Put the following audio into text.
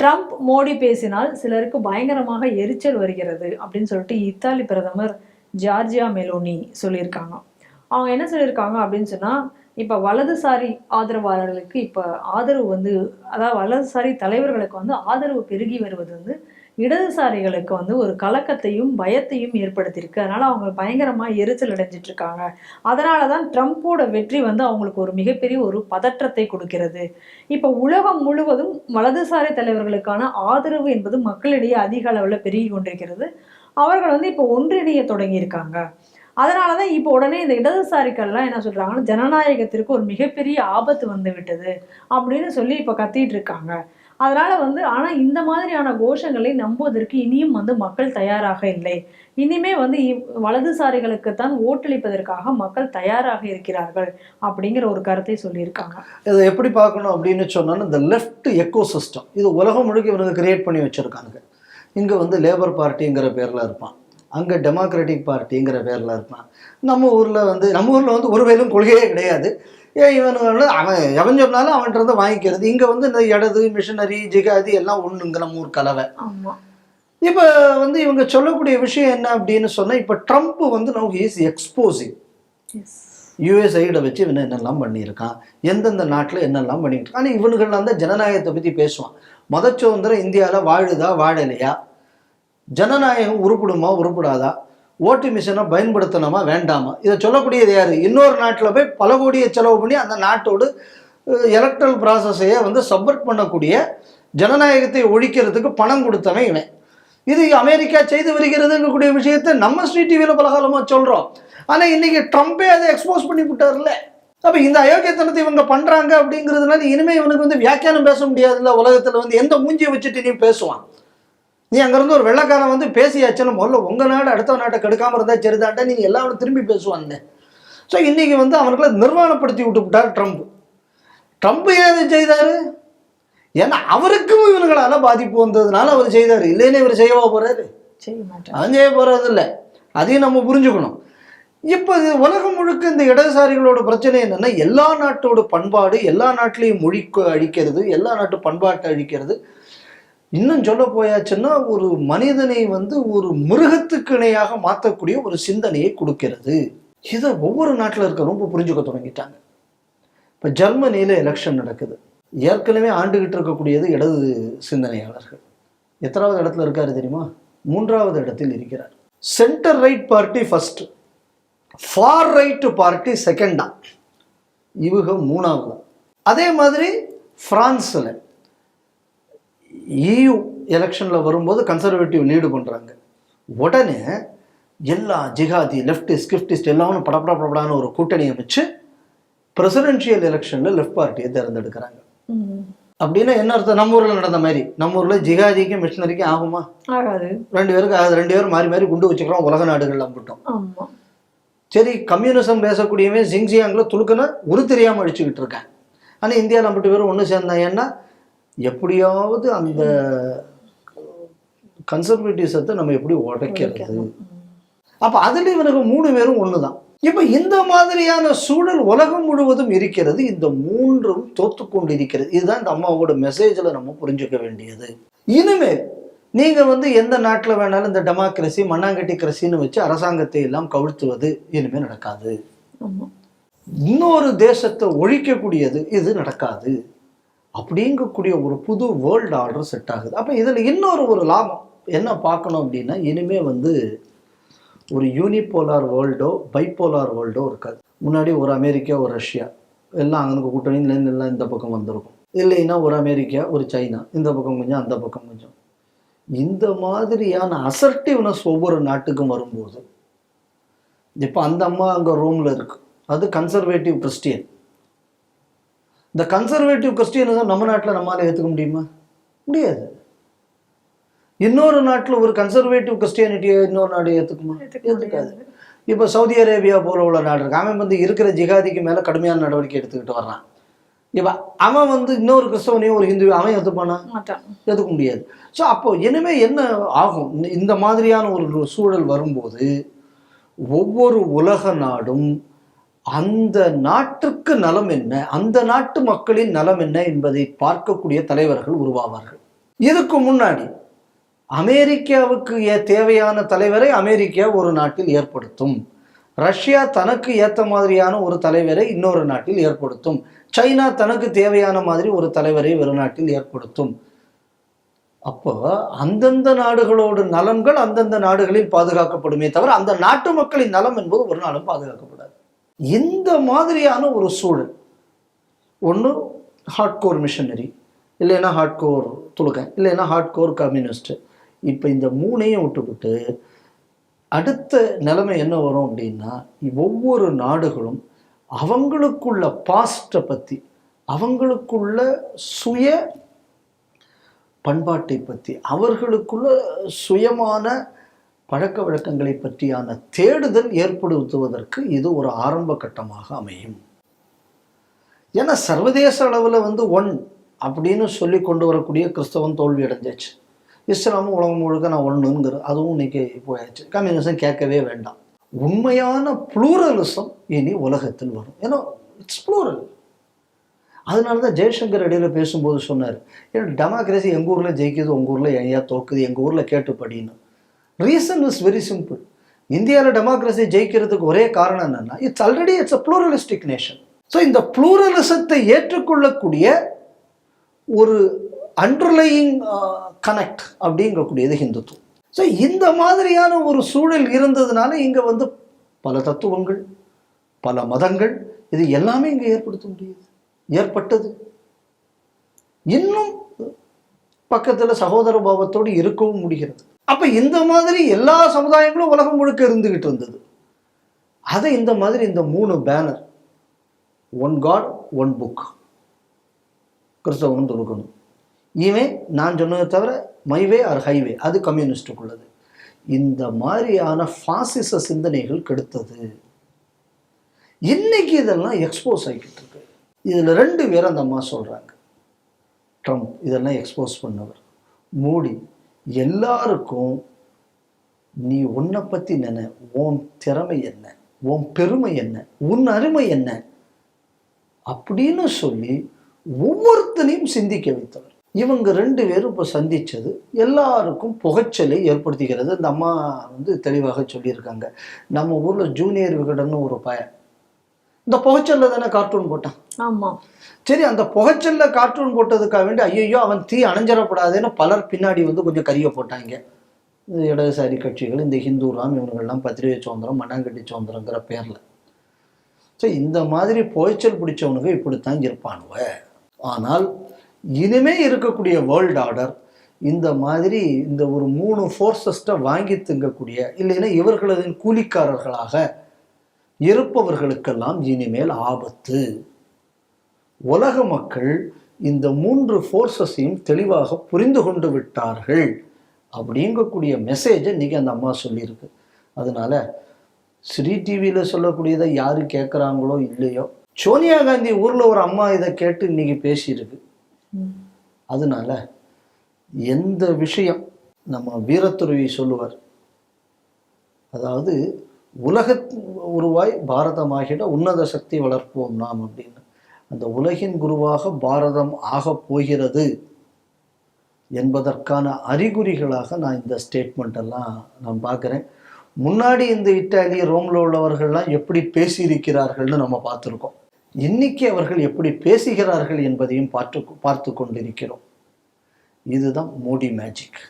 Trump Modi பேசினால் சிலருக்கு பயங்கரமாக எரிச்சல் வருகிறது அப்படின்னு சொல்லிட்டு இத்தாலி பிரதமர் ஜார்ஜியா மெலோனி சொல்லியிருக்காங்க. அவங்க என்ன சொல்லியிருக்காங்க அப்படின்னு சொன்னா இப்ப வலதுசாரி ஆதரவாளர்களுக்கு இப்ப ஆதரவு வந்து அதாவது வலதுசாரி தலைவர்களுக்கு வந்து ஆதரவு பெருகி வருவது வந்து இடதுசாரிகளுக்கு வந்து ஒரு கலக்கத்தையும் பயத்தையும் ஏற்படுத்தியிருக்கு. அதனால் அவங்க பயங்கரமாக எரிச்சல் அடைஞ்சிட்டு இருக்காங்க அதனால தான் ட்ரம்ப்போட வெற்றி வந்து அவங்களுக்கு ஒரு மிகப்பெரிய ஒரு பதற்றத்தை கொடுக்கிறது. இப்போ உலகம் முழுவதும் வலதுசாரி தலைவர்களுக்கான ஆதரவு என்பது மக்களிடையே அதிக அளவில் பெருகி கொண்டிருக்கிறது. அவர்கள் வந்து இப்போ ஒன்றிணைய தொடங்கியிருக்காங்க. அதனால தான் இப்போ உடனே இந்த இடதுசாரிகள்லாம் என்ன சொல்கிறாங்கன்னா ஜனநாயகத்திற்கு ஒரு மிகப்பெரிய ஆபத்து வந்து விட்டது அப்படின்னு சொல்லி இப்போ கத்திட்டு இருக்காங்க அதனால வந்து ஆனா இந்த மாதிரியான கோஷங்களை நம்புவதற்கு இனியும் வந்து மக்கள் தயாராக இல்லை. இனிமே வந்து இவ்- வலதுசாரிகளுக்குத்தான் ஓட்டளிப்பதற்காக மக்கள் தயாராக இருக்கிறார்கள் அப்படிங்கிற ஒரு கருத்தை சொல்லியிருக்காங்க. இதை எப்படி பார்க்கணும் அப்படின்னு சொன்னாலும் இந்த லெஃப்ட் எக்கோ சிஸ்டம் இது உலகம் முழுக்க இவனுக்கு கிரியேட் பண்ணி வச்சுருக்காங்க. இங்கே வந்து லேபர் பார்ட்டிங்கிற பேரில் இருப்பான். அங்கே டெமோக்ராட்டிக் பார்ட்டிங்கிற பேரில் இருப்பான். நம்ம ஊரில் வந்து நம்ம ஊரில் வந்து ஒரு வேலும் கொள்கையே கிடையாது. ஏன் இவனுங்க அவன் எவன் சொன்னாலும் அவன்கிட்ட இருந்து வாங்கிக்கிறது. இங்கே வந்து இந்த இடது மிஷினரி ஜிகாதி எல்லாம் ஒன்றுங்க நம்ம ஊர் கலவை. இப்போ வந்து இவங்க சொல்லக்கூடிய விஷயம் என்ன அப்படின்னு சொன்னால் இப்போ ட்ரம்ப் வந்து நமக்கு இஸ் எக்ஸ்போசிங் எஸ் யூஎஸ்ஐட வச்சு இவன் என்னெல்லாம் பண்ணியிருக்கான்? எந்தெந்த நாட்டில் என்னெல்லாம் பண்ணிட்டு இருக்கான்? ஆனால் இவனுங்கள்லாம் தான் ஜனநாயகத்தை பற்றி பேசுவான். மத சுதந்திரம் இந்தியாவில் வாழுதா வாழலையா? ஜனநாயகம் உருப்படுமா உருப்படாதா? ஓட்டு மிஷினை பயன்படுத்தணுமா வேண்டாமா? இதை சொல்லக்கூடியது யார்? இன்னொரு நாட்டில் போய் பல கோடியை செலவு பண்ணி அந்த நாட்டோடு எலக்ட்ரல் ப்ராசஸையே வந்து சப்போர்ட் பண்ணக்கூடிய ஜனநாயகத்தை ஒழிக்கிறதுக்கு பணம் கொடுத்தவன் இவன். இது அமெரிக்கா செய்து வருகிறதுங்கக்கூடிய விஷயத்தை நம்ம ஸ்ரீ டிவியில் பலகாலமாக சொல்கிறோம் ஆனால் இன்னைக்கு ட்ரம்ப்பே அதை எக்ஸ்போஸ் பண்ணி விட்டார்ல. அப்போ இந்த அயோக்கியத்தனத்தை இவங்க பண்ணுறாங்க அப்படிங்கிறதுனால இனிமேல் இவனுக்கு வந்து வியாக்கியானம் பேச முடியாதுல்ல. உலகத்தில் வந்து எந்த மூஞ்சியை வச்சுட்டு நீ பேசுவான்? நீ அங்கேருந்து ஒரு வெள்ளைக்காரன் வந்து பேசியாச்சுன்னு முதல்ல உங்கள் நாடு அடுத்த நாட்டை கெடுக்காமல் இருந்தால் சரிதான்டா நீ எல்லாரும் திரும்பி பேசுவான்ல ஸோ இன்றைக்கி வந்து அவனுக்குள்ள நிர்வாணப்படுத்தி விட்டு விட்டார் ட்ரம்ப் ட்ரம்ப் ஏன் செய்தார்? ஏன்னா அவருக்கும் இவனுங்களால பாதிப்பு வந்ததுனால அவர் செய்தார். இல்லைன்னு இவர் செய்யவா போகிறாரு அவன் செய்ய போகிறது இல்லை. அதையும் நம்ம புரிஞ்சுக்கணும். இப்போ இது உலகம் முழுக்க இந்த இடதுசாரிகளோட பிரச்சனை என்னன்னா எல்லா நாட்டோட பண்பாடு எல்லா நாட்டிலையும் மொழிக்கு அழிக்கிறது எல்லா நாட்டு பண்பாட்டை அழிக்கிறது இன்னும் சொல்ல போயாச்சுன்னா ஒரு மனிதனை வந்து ஒரு மிருகத்துக்கு இணையாக மாற்றக்கூடிய ஒரு சிந்தனையை கொடுக்கிறது. இதை ஒவ்வொரு நாட்டில் இருக்க ரொம்ப புரிஞ்சுக்க தொடங்கிட்டாங்க. இப்போ ஜெர்மனியில் எலெக்ஷன் நடக்குது. ஏற்கனவே ஆண்டுகிட்டு இருக்கக்கூடியது இடது சிந்தனையாளர்கள். எத்தனாவது இடத்துல இருக்காரு தெரியுமா? மூன்றாவது இடத்தில் இருக்கிறார். Centre right party first far right party செகண்டா இவங்க மூணாவது. அதே மாதிரி ஃப்ரான்ஸில் EU எலெக்ஷனில் வரும்போது கன்சர்வேட்டிவ் லீடு பண்ணுறாங்க உடனே எல்லா ஜிகாதி லெஃப்டிஸ்ட் கிஃப்டிஸ்ட் எல்லாரும் படப்பட படப்படான்னு ஒரு கூட்டணி அமைச்சு பிரசிடென்ஷியல் எலெக்ஷனில் லெஃப்ட் பார்ட்டியை தேர்ந்தெடுக்கிறாங்க. அப்படின்னா என்ன அர்த்தம்? நம்ம ஊரில் நடந்த மாதிரி. நம்ம ஊரில் ஜிகாதிக்கும் மிஷினரிக்கும் ஆகுமா? ஆகாது. ரெண்டு பேருக்கு ஆகுது. ரெண்டு பேரும் மாறி மாறி குண்டு வச்சுக்கிறோம் உலக நாடுகள் அம்பிட்டோம். ஆமா. சரி கம்யூனிசம் பேசக்கூடியவன் ஜிங்ஜியாங்கில் துலுக்குன ஒரு தெரியாமல் அடிச்சுக்கிட்டு இருக்கேன். ஆனால் இந்தியாவில் அம்பிட்டு பேரும் ஒன்று சேர்ந்தான் ஏன்னா எப்படியாவது அந்த கன்சர்வேட்டிசத்தை நம்ம எப்படி உடைக்கிறது? அப்போ அதில் இவனுக்கு மூணு பேரும் ஒன்று தான் இப்போ இந்த மாதிரியான சூழல் உலகம் முழுவதும் இருக்கிறது இந்த மூன்றும் தோத்து கொண்டு இருக்கிறது இதுதான் இந்த அம்மாவோட மெசேஜில் நம்ம புரிஞ்சுக்க வேண்டியது. இனிமேல் நீங்கள் வந்து எந்த நாட்டில் வேணாலும் இந்த டெமோக்ரஸி மண்ணாங்கட்டி கிரசின்னு வச்சு அரசாங்கத்தை எல்லாம் கவிழ்த்துவது இனிமேல் நடக்காது. இன்னொரு தேசத்தை ஒழிக்கக்கூடியது இது நடக்காது. அப்படிங்கக்கூடிய ஒரு புது வேர்ல்டு ஆர்டர் செட் ஆகுது. அப்போ இதில் இன்னொரு ஒரு லாபம். என்ன பார்க்கணும் அப்படின்னா இனிமேல் வந்து ஒரு யூனிபோலார் வேர்ல்டோ பைப்போலார் வேர்ல்டோ இருக்காது. முன்னாடி ஒரு அமெரிக்கா ஒரு ரஷ்யா. எல்லாம் அங்கே கூட்டணியிலேருந்து எல்லாம் இந்த பக்கம் வந்திருக்கும். இல்லைன்னா ஒரு அமெரிக்கா ஒரு சைனா. இந்த பக்கம் கொஞ்சம் அந்த பக்கம் கொஞ்சம். இந்த மாதிரியான அசர்ட்டிவ்னஸ் ஒவ்வொரு நாட்டுக்கும் வரும்போது இப்போ அந்த அம்மா அங்கே ரோமில் இருக்கு. அது கன்சர்வேட்டிவ் கிறிஸ்டியன் இந்த கன்சர்வேட்டிவ் கிறிஸ்டியனிசம் நம்ம நாட்டில் நம்மளால ஏற்றுக்க முடியுமா? முடியாது. இன்னொரு நாட்டில் ஒரு கன்சர்வேட்டிவ் கிறிஸ்டியானிட்டியை இன்னொரு நாடு ஏற்றுக்குமா ஏற்றுக்காது இப்போ சவுதி அரேபியா போல உள்ள நாடு இருக்கு. அவன் வந்து இருக்கிற ஜிகாதிக்கு மேலே கடுமையான நடவடிக்கை எடுத்துக்கிட்டு வர்றான். இப்போ அவன் வந்து இன்னொரு கிறிஸ்தவனையும் ஒரு ஹிந்துவையும் அவன் மாட்டான். ஏற்றுக்க முடியாது. ஸோ அப்போ இனிமே என்ன ஆகும்? இந்த- இந்த மாதிரியான ஒரு சூழல் வரும்போது ஒவ்வொரு உலக நாடும் அந்த நாட்டுக்கு நலம் என்ன? அந்த நாட்டு மக்களின் நலம் என்ன என்பதை பார்க்கக்கூடிய தலைவர்கள் உருவாவார்கள். இதுக்கு முன்னாடி அமெரிக்காவுக்கு ஏ- தேவையான தலைவரை அமெரிக்கா ஒரு நாட்டில் ஏற்படுத்தும். ரஷ்யா தனக்கு ஏற்ற மாதிரியான ஒரு தலைவரை இன்னொரு நாட்டில் ஏற்படுத்தும். சைனா தனக்கு தேவையான மாதிரி ஒரு தலைவரை ஒரு நாட்டில் ஏற்படுத்தும். அப்போ அந்தந்த நாடுகளோட நலன்கள் அந்தந்த நாடுகளில் பாதுகாக்கப்படுமே தவிர அந்த நாட்டு மக்களின் நலம் என்பது ஒரு நாளும் பாதுகாக்கப்படாது. இந்த மாதிரியான ஒரு சூழல்? ஒன்று ஹார்ட்கோர் மிஷனரி இல்லைன்னா ஹார்ட்கோர் துலுக்கன் இல்லைன்னா ஹார்ட்கோர் கம்யூனிஸ்ட்டு இப்போ இந்த மூணையும் விட்டுவிட்டு அடுத்த நிலைமை என்ன வரும் அப்படின்னா ஒவ்வொரு நாடுகளும் அவங்களுக்குள்ள பாஸ்ட்டை பற்றி அவங்களுக்குள்ள சுய பண்பாட்டை பற்றி அவர்களுக்குள்ள சுயமான பழக்க வழக்கங்களை பற்றியான தேடுதல் ஏற்படுத்துவதற்கு இது ஒரு ஆரம்ப கட்டமாக அமையும். ஏன்னா சர்வதேச அளவில் வந்து ஒன் அப்படின்னு சொல்லி கொண்டு வரக்கூடிய கிறிஸ்தவம் தோல்வி அடைஞ்சாச்சு. இஸ்லாமும் உலகம் முழுக்க நான் ஒன்றுங்கிற அதுவும் இன்னைக்கு போயாச்சு. கம்யூனிசம் கேட்கவே வேண்டாம். உண்மையான ப்ளூரலிசம் இனி உலகத்தில் வரும். ஏன்னா இட்ஸ் ப்ளூரல் அதனால தான் ஜெய்சங்கர் அடியில் பேசும்போது சொன்னார் ஏன்னா டெமோக்ரஸி எங்கள் ஊரில் ஜெயிக்குது உங்கள் ஊரில் ஏன் தோக்குது எங்கள் ஊரில் கேட்டு படின்னு. ரீசன் இஸ் வெரி சிம்பிள் இந்தியாவில் டெமோக்ரஸி ஜெயிக்கிறதுக்கு ஒரே காரணம் என்னன்னா it's already it's a pluralistic nation so இந்த ப்ளூரலிசத்தை ஏற்றுக்கொள்ளக்கூடிய ஒரு அண்டர்லையிங் கனெக்ட் uh, அப்படிங்கக்கூடியது ஹிந்துத்துவம். ஸோ இந்த மாதிரியான ஒரு சூழல் இருந்ததுனால இங்கே வந்து பல தத்துவங்கள் பல மதங்கள் இது எல்லாமே இங்கே ஏற்படுத்த முடியுது. ஏற்பட்டது. இன்னும் பக்கத்தில் சகோதர பாவத்தோடு இருக்கவும் முடிகிறது. அப்போ இந்த மாதிரி எல்லா சமுதாயங்களும் உலகம் முழுக்க இருந்துகிட்டு இருந்தது. அதை இந்த மாதிரி இந்த மூணு banner one God one book கிறிஸ்தவனும் தொடுக்கணும் இவன் நான் சொன்னதை தவிர மைவே ஆர் ஹைவே அது கம்யூனிஸ்டுக்குள்ளது. இந்த மாதிரியான ஃபாசிச சிந்தனைகள் கெடுத்தது. இன்னைக்கு இதெல்லாம் எக்ஸ்போஸ் ஆகிக்கிட்டு இருக்கு. இதில் ரெண்டு பேரும் அந்த அம்மா சொல்கிறாங்க ட்ரம்ப் இதெல்லாம் எக்ஸ்போஸ் பண்ணவர். மோடி எல்லாருக்கும் நீ உன்னை பற்றி நினை. உன் திறமை என்ன? உன் பெருமை என்ன? உன் அருமை என்ன? அப்படின்னு சொல்லி ஒவ்வொருத்தனையும் சிந்திக்க வைத்தவர். இவங்க ரெண்டு பேரும் இப்போ சந்தித்தது எல்லாருக்கும் புகைச்சலை ஏற்படுத்துகிறது. இந்த அம்மா வந்து தெளிவாக சொல்லியிருக்காங்க. நம்ம ஊரில் ஜூனியர் விகடன்னு ஒரு பையன். இந்த புகைச்சல்ல தானே கார்ட்டூன் போட்டான். ஆமா. சரி அந்த புகைச்சல்ல கார்ட்டூன் போட்டதுக்காக வேண்டி ஐயோ அவன் தீ அணைஞ்சிடப்படாதுன்னு பலர் பின்னாடி வந்து கொஞ்சம் கரிய போட்டாங்க. இந்த இடதுசாரி கட்சிகள் இந்த ஹிந்து ராம் இவங்கெல்லாம் பத்திரிகை சுதந்திரம் மண்ணாங்கட்டி சுதந்திரங்கிற பேரில். ஸோ இந்த மாதிரி புகைச்சல் பிடிச்சவனுங்க இப்படித்தான் இருப்பானுவ. ஆனால் இனிமே இருக்கக்கூடிய வேர்ல்ட் ஆர்டர் இந்த மாதிரி இந்த ஒரு மூணு ஃபோர்ஸஸ்ட்டை வாங்கி திங்கக்கூடிய இல்லைன்னா இவர்களது கூலிக்காரர்களாக இருப்பவர்களுக்கெல்லாம் இனிமேல் ஆபத்து. உலக மக்கள் இந்த மூன்று ஃபோர்ஸஸையும் தெளிவாக புரிந்து கொண்டு விட்டார்கள் அப்படிங்கக்கூடிய மெசேஜை இன்னைக்கு அந்த அம்மா சொல்லியிருக்கு. அதனால ஸ்ரீ டிவியில் சொல்லக்கூடியதை யார் கேட்குறாங்களோ இல்லையோ சோனியா காந்தி ஊரில் ஒரு அம்மா இதை கேட்டு இன்னைக்கு பேசியிருக்கு. அதனால் அதனால எந்த விஷயம் நம்ம வீரத்துறவி சொல்லுவார் அதாவது உலக உருவாய் பாரதமாகிட உன்னத சக்தி வளர்ப்போம் நாம் அப்படின்னு. அந்த உலகின் குருவாக பாரதம் ஆகப் போகிறது என்பதற்கான அறிகுறிகளாக நான் இந்த ஸ்டேட்மெண்ட் எல்லாம் நான் பார்க்குறேன். முன்னாடி இந்த இத்தாலி ரோமில் உள்ளவர்கள்லாம் எப்படி பேசியிருக்கிறார்கள்னு நம்ம பார்த்துருக்கோம். இன்னைக்கு அவர்கள் எப்படி பேசுகிறார்கள் என்பதையும் பார்த்து பார்த்து கொண்டிருக்கிறோம். இதுதான் மோடி மேஜிக்